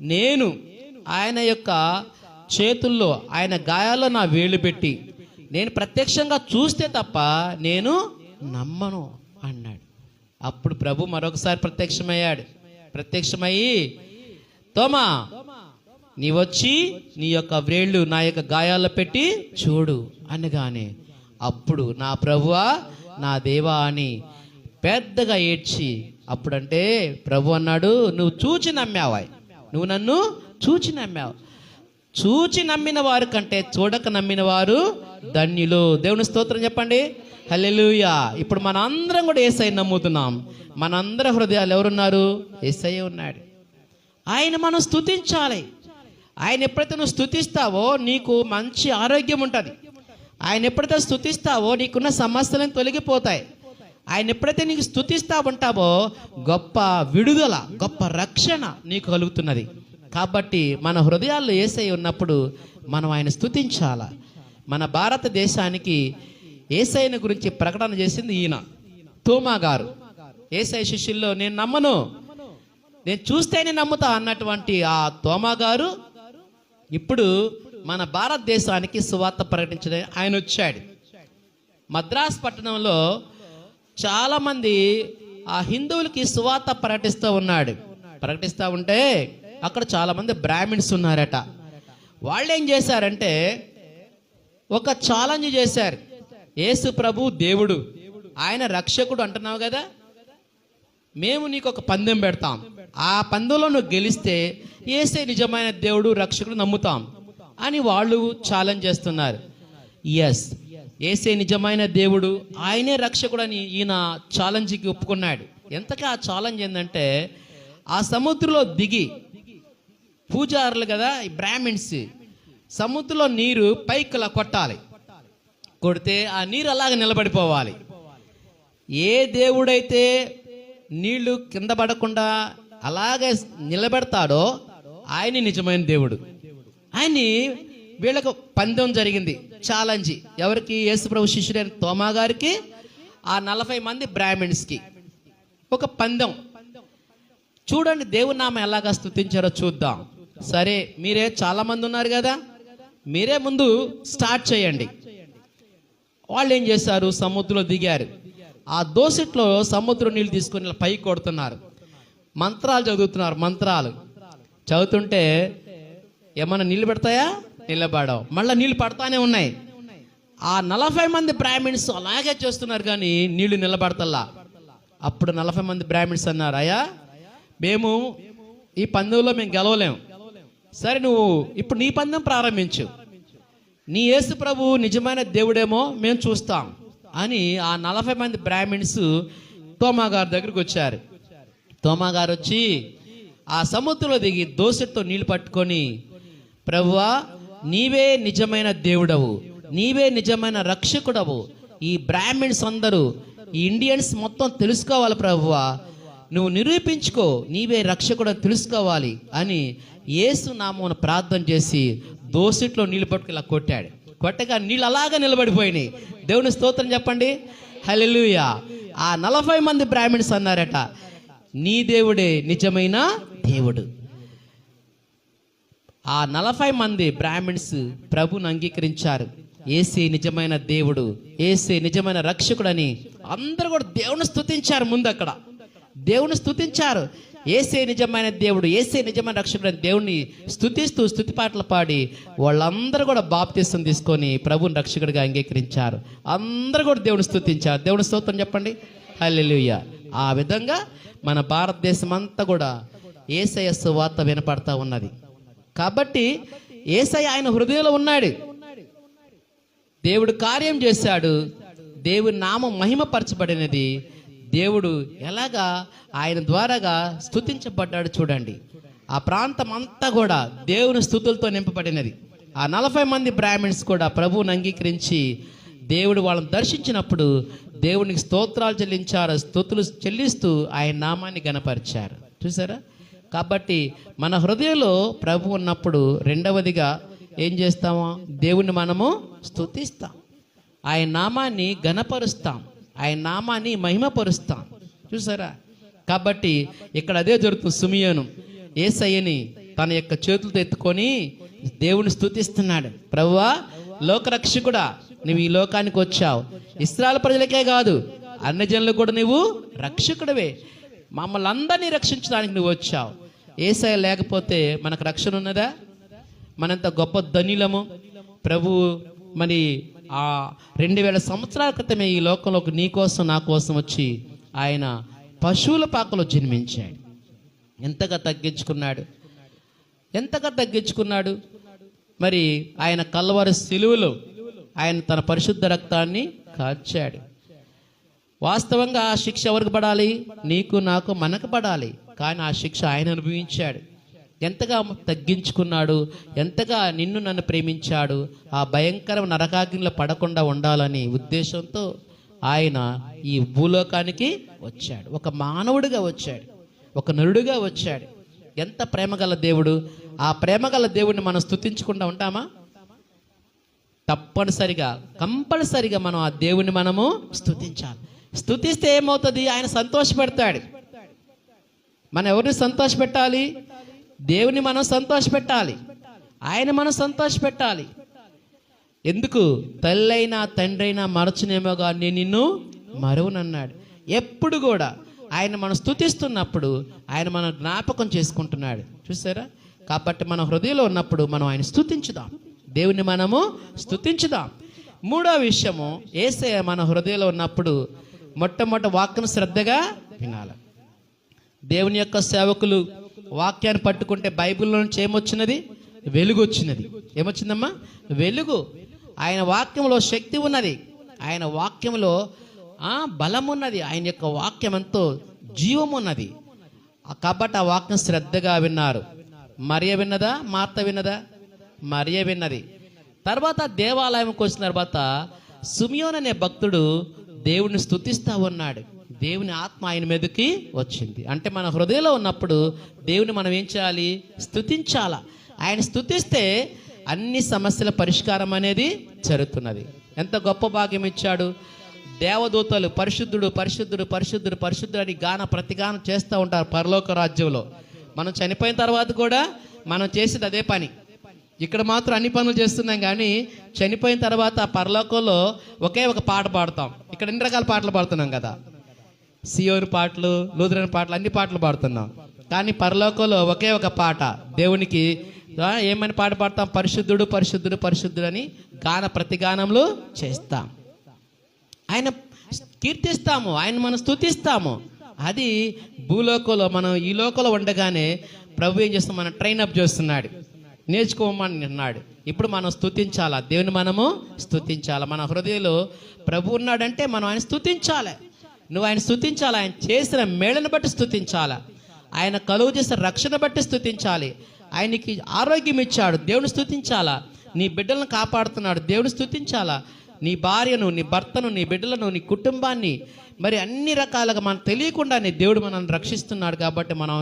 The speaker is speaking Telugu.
నేను ఆయన యొక్క చేతుల్లో ఆయన గాయాల్లో నా వేలు పెట్టి నేను ప్రత్యక్షంగా చూస్తే తప్ప నేను నమ్మను అన్నాడు. అప్పుడు ప్రభు మరొకసారి ప్రత్యక్షమయ్యాడు. ప్రత్యక్షమయ్యి తోమా నీ వచ్చి నీ యొక్క వ్రేళ్ళు నా యొక్క గాయాల్లో పెట్టి చూడు అనగానే అప్పుడు నా ప్రభువా నా దేవా అని పెద్దగా ఏడ్చి అప్పుడంటే ప్రభు అన్నాడు నువ్వు చూచి నమ్మావాయి నువ్వు నన్ను చూచి నమ్మావు. చూచి నమ్మిన వారు కంటే చూడక నమ్మిన వారు ధన్యులు. దేవుని స్తోత్రం చెప్పండి. హలెలుయా ఇప్పుడు మన అందరం కూడా ఏసై నమ్ముతున్నాం. మనందరి హృదయాలు ఎవరున్నారు? ఏసై ఉన్నాడు. ఆయన మనం స్తుతించాలి ఆయన ఎప్పుడైతే నువ్వు స్థుతిస్తావో నీకు మంచి ఆరోగ్యం ఉంటుంది. ఆయన ఎప్పుడైతే స్థుతిస్తావో నీకున్న సమస్యలను తొలగిపోతాయి. ఆయన ఎప్పుడైతే నీకు స్తుతిస్తా ఉంటావో గొప్ప విడుదల గొప్ప రక్షణ నీకు కలుగుతున్నది. కాబట్టి మన హృదయాల్లో ఏసై ఉన్నప్పుడు మనం ఆయన స్థుతించాల మన భారతదేశానికి ఏసైన గురించి ప్రకటన చేసింది ఈయన తోమా గారు. ఏసై శిష్యుల్లో నేను నమ్మను. నేను చూస్తేనే నమ్ముతా అన్నటువంటి ఆ తోమా గారు ఇప్పుడు మన భారతదేశానికి సువార్త ప్రకటించడానికి ఆయన వచ్చాడు. మద్రాస్ పట్టణంలో చాలామంది ఆ హిందువులకి సువార్త ప్రకటిస్తూ ఉన్నాడు. ప్రకటిస్తూ ఉంటే అక్కడ చాలామంది బ్రాహ్మిన్స్ ఉన్నారట. వాళ్ళు ఏం చేశారంటే ఒక ఛాలెంజ్ చేశారు. యేసు ప్రభు దేవుడు ఆయన రక్షకుడు అంటున్నావు కదా? మేము నీకు ఒక పందెం పెడతాం. ఆ పందెంలో నువ్వు గెలిస్తే ఏసే నిజమైన దేవుడు రక్షకుడు నమ్ముతాం అని వాళ్ళు ఛాలెంజ్ చేస్తున్నారు. ఎస్ ఏసే నిజమైన దేవుడు ఆయనే రక్షకుడు అని ఈయన ఛాలెంజ్కి ఒప్పుకున్నాడు. ఎంతగా ఆ ఛాలెంజ్ ఏంటంటే ఆ సముద్రంలో దిగి పూజారులు కదా ఈ బ్రాహ్మిన్స్ సముద్రంలో నీరు పైకి కొట్టాలి. కొడితే ఆ నీరు అలాగే నిలబడిపోవాలి. ఏ దేవుడైతే నీళ్ళు కింద పడకుండా అలాగే నిలబెడతాడో ఆయన నిజమైన దేవుడు. ఆయన్ని వీళ్ళకు పందెం జరిగింది. ఛాలెంజ్. ఎవరికి? యేసుప్రభు శిష్యుడైన తోమా గారికి ఆ నలభై మంది బ్రాహ్మిన్స్కి ఒక పందెం. చూడండి దేవుని నామ ఎలాగా స్తుతించారో చూద్దాం. సరే మీరే చాలా మంది ఉన్నారు కదా? మీరే ముందు స్టార్ట్ చేయండి. వాళ్ళు ఏం చేశారు? సముద్రంలో దిగారు. ఆ దోసిట్లో సముద్రం నీళ్ళు తీసుకొని ఇలా పైకి కొడుతున్నారు. మంత్రాలు చదువుతున్నారు మంత్రాలు. చదువుతుంటే ఏమైనా నీళ్ళు పెడతాయా? నిలబడవు. మళ్ళీ నీళ్ళు పడతానే ఉన్నాయి. ఆ నలభై మంది బ్రాహ్మిన్స్ అలాగే చేస్తున్నారు కానీ నీళ్ళు నిలబడతల్లా. అప్పుడు నలభై మంది బ్రాహ్మిన్స్ అన్నారు అయ్యా మేము ఈ పందెంలో మేము గెలవలేము సరే నువ్వు ఇప్పుడు నీ పందెం ప్రారంభించు. నీ యేసు ప్రభు నిజమైన దేవుడేమో మేము చూస్తాం. అని ఆ నలభై మంది బ్రాహ్మిన్స్ తోమా గారి దగ్గరికి వచ్చారు. తోమా గారు వచ్చి ఆ సముద్రంలో దిగి దోసెట్తో నీళ్ళు పట్టుకొని ప్రభువా నీవే నిజమైన దేవుడవు నీవే నిజమైన రక్షకుడవు. ఈ బ్రాహ్మిన్స్ అందరూ ఈ ఇండియన్స్ మొత్తం తెలుసుకోవాలి ప్రభువా. నువ్వు నిరూపించుకో నీవే రక్షకుడు తెలుసుకోవాలి అని యేసు నామమున ప్రార్థన చేసి దోసిట్లో నీళ్ళు పట్టుకు ఇలా కొట్టాడు. కొట్టగా నీళ్ళు అలాగా నిలబడిపోయినాయి. దేవుని స్తోత్రం చెప్పండి? హలెలుయా ఆ నలభై మంది బ్రాహ్మిన్స్ అన్నారట నీ దేవుడే నిజమైన దేవుడు. ఆ నలభై మంది బ్రాహ్మిన్స్ ప్రభుని అంగీకరించారు. ఏసే నిజమైన దేవుడు ఏసే నిజమైన రక్షకుడని అందరూ కూడా దేవుని స్థుతించారు ముందు అక్కడ దేవుని స్థుతించారు ఏసే నిజమైన దేవుడు ఏసే నిజమైన రక్షకుడు అని దేవుణ్ణి స్థుతిస్తూ స్థుతి పాటలు పాడి వాళ్ళందరూ కూడా బాప్తీసం తీసుకొని ప్రభుని రక్షకుడిగా అంగీకరించారు. అందరూ కూడా దేవుని స్థుతించారు దేవుని స్తోత్రం చెప్పండి. హల్లెలుయ్య ఆ విధంగా మన భారతదేశం అంతా కూడా ఏసయ వార్త వినపడతా ఉన్నది. కాబట్టి ఏసై ఆయన హృదయంలో ఉన్నాడు. దేవుడు కార్యం చేశాడు. దేవుడి నామం మహిమపరచబడినది. దేవుడు ఎలాగా ఆయన ద్వారాగా స్థుతించబడ్డాడు చూడండి. ఆ ప్రాంతం అంతా కూడా దేవుని స్థుతులతో నింపబడినది. ఆ నలభై మంది బ్రాహ్మిన్స్ కూడా ప్రభువుని అంగీకరించి దేవుడు వాళ్ళని దర్శించినప్పుడు దేవునికి స్తోత్రాలు చెల్లించారు స్థుతులు చెల్లిస్తూ ఆయన నామాన్ని గనపరిచారు చూసారా? కాబట్టి మన హృదయంలో ప్రభు ఉన్నప్పుడు రెండవదిగా ఏం చేస్తామో? దేవుణ్ణి మనము స్తుతిస్తాం. ఆయన నామాన్ని గణపరుస్తాం ఆయన నామాన్ని మహిమపరుస్తాం. చూసారా? కాబట్టి ఇక్కడ అదే జరుగుతుంది సుమియోను. ఏసయ్యని తన యొక్క చేతులతో ఎత్తుకొని దేవుని స్థుతిస్తున్నాడు ప్రభువా లోకరక్షకుడా నువ్వు ఈ లోకానికి వచ్చావు. ఇస్రాయల్ ప్రజలకే కాదు అన్ని జనులు కూడా నువ్వు రక్షకుడివే. మమ్మల్ని అందరినీ రక్షించడానికి నువ్వు వచ్చావు. ఏసయ లేకపోతే మనకు రక్షణ ఉన్నదా? మనంత గొప్ప ధనిలము. ప్రభు మరి ఆ రెండు వేల సంవత్సరాల క్రితమే ఈ లోకంలోకి నీ కోసం నా కోసం వచ్చి ఆయన పశువుల పాకలో జన్మించాడు. ఎంతగా తగ్గించుకున్నాడు? ఎంతగా తగ్గించుకున్నాడు? మరి ఆయన కల్వరి సిలువలో ఆయన తన పరిశుద్ధ రక్తాన్ని కార్చాడు. వాస్తవంగా ఆ శిక్ష ఎవరికి పడాలి? నీకు నాకు మనకు పడాలి. కానీ ఆ శిక్ష ఆయన అనుభవించాడు. ఎంతగా తగ్గించుకున్నాడు ఎంతగా నిన్ను నన్ను ప్రేమించాడు ఆ భయంకర నరకాగ్నిలో పడకుండా ఉండాలని ఉద్దేశంతో ఆయన ఈ భూలోకానికి వచ్చాడు. ఒక మానవుడిగా వచ్చాడు. ఒక నరుడుగా వచ్చాడు. ఎంత ప్రేమగల దేవుడు. ఆ ప్రేమగల దేవుడిని మనం స్థుతించకుండా ఉంటామా? తప్పనిసరిగా కంపల్సరిగా మనం ఆ దేవుని మనము స్థుతించాలి స్థుతిస్తే ఏమవుతుంది? ఆయన సంతోషపెడతాడు. మనం ఎవరిని సంతోష పెట్టాలి దేవుని మనం సంతోషపెట్టాలి. ఆయన మనం సంతోష పెట్టాలి ఎందుకు? తల్లైనా తండ్రైనా మరచునేమోగా కానీ నేను నిన్ను మరువనన్నాడు. ఎప్పుడు కూడా ఆయన మనం స్థుతిస్తున్నప్పుడు ఆయన మనం జ్ఞాపకం చేసుకుంటున్నాడు. చూసారా? కాబట్టి మన హృదయంలో ఉన్నప్పుడు మనం ఆయన స్థుతించుదాం దేవుని మనము స్థుతించుదాం మూడో విషయము ఏసే మన హృదయంలో ఉన్నప్పుడు మొట్టమొదటి వాక్యం శ్రద్ధగా వినాలి. దేవుని యొక్క సేవకులు వాక్యాన్ని పట్టుకుంటే బైబిల్లో నుంచి ఏమొచ్చినది? వెలుగు వచ్చినది ఏమొచ్చిందమ్మా? వెలుగు. ఆయన వాక్యంలో శక్తి ఉన్నది. ఆయన వాక్యంలో బలం ఉన్నది ఆయన యొక్క వాక్యం ఎంతో జీవం ఉన్నది ఆ కాబట్టి ఆ వాక్యం శ్రద్ధగా విన్నారు. మరియ విన్నదా? మార్త విన్నదా? మరియ విన్నది. తర్వాత దేవాలయంకి వచ్చిన తర్వాత సుమియోన్ అనే భక్తుడు దేవుని స్థుతిస్తా ఉన్నాడు దేవుని ఆత్మ ఆయన మీదకి వచ్చింది. అంటే మన హృదయంలో ఉన్నప్పుడు దేవుని మనం ఏం చేయాలి? స్తుతించాలా? ఆయన స్థుతిస్తే అన్ని సమస్యల పరిష్కారం అనేది జరుగుతున్నది. ఎంత గొప్ప భాగ్యం ఇచ్చాడు. దేవదూతలు పరిశుద్ధుడు పరిశుద్ధుడు పరిశుద్ధుడు పరిశుద్ధుడు అని గాన ప్రతిగానం చేస్తూ ఉంటారు పరలోక రాజ్యంలో. మనం చనిపోయిన తర్వాత కూడా మనం చేసేది అదే పని. ఇక్కడ మాత్రం అన్ని పనులు చేస్తున్నాం కానీ చనిపోయిన తర్వాత ఆ పరలోకంలో ఒకే ఒక పాట పాడతాం. ఇక్కడ ఎన్ని రకాల పాటలు పాడుతున్నాం కదా? సియోని పాటలు లూదరని పాటలు అన్ని పాటలు పాడుతున్నాం. కానీ పరలోకంలో ఒకే ఒక పాట దేవునికి ఏమని పాట పాడతాం? పరిశుద్ధుడు పరిశుద్ధుడు పరిశుద్ధుడు అని గాన ప్రతిగానంలో చేస్తాం. ఆయన కీర్తిస్తాము ఆయన మనం స్తుతిస్తాము. అది భూలోకంలో మనం ఈ లోకంలో ఉండగానే ప్రభు ఏం చేస్తాం? మనం ట్రైన్ అప్ చేస్తున్నాడు. నేర్చుకోమని అన్నాడు. ఇప్పుడు మనం స్తుతించాలా? దేవుని మనము స్తుతించాలా? మన హృదయంలో ప్రభు ఉన్నాడంటే మనం ఆయన స్థుతించాలి నువ్వు ఆయన స్థుతించాలి ఆయన చేసిన మేళను బట్టి స్థుతించాలి ఆయన కలుగు చేసిన రక్షణ బట్టి స్థుతించాలి ఆయనకి ఆరోగ్యం ఇచ్చాడు. దేవుని స్థుతించాలా నీ బిడ్డలను కాపాడుతున్నాడు. దేవుని స్థుతించాలా నీ భార్యను నీ భర్తను నీ బిడ్డలను నీ కుటుంబాన్ని మరి అన్ని రకాలుగా మనం తెలియకుండానే దేవుడు మనల్ని రక్షిస్తున్నాడు కాబట్టి మనం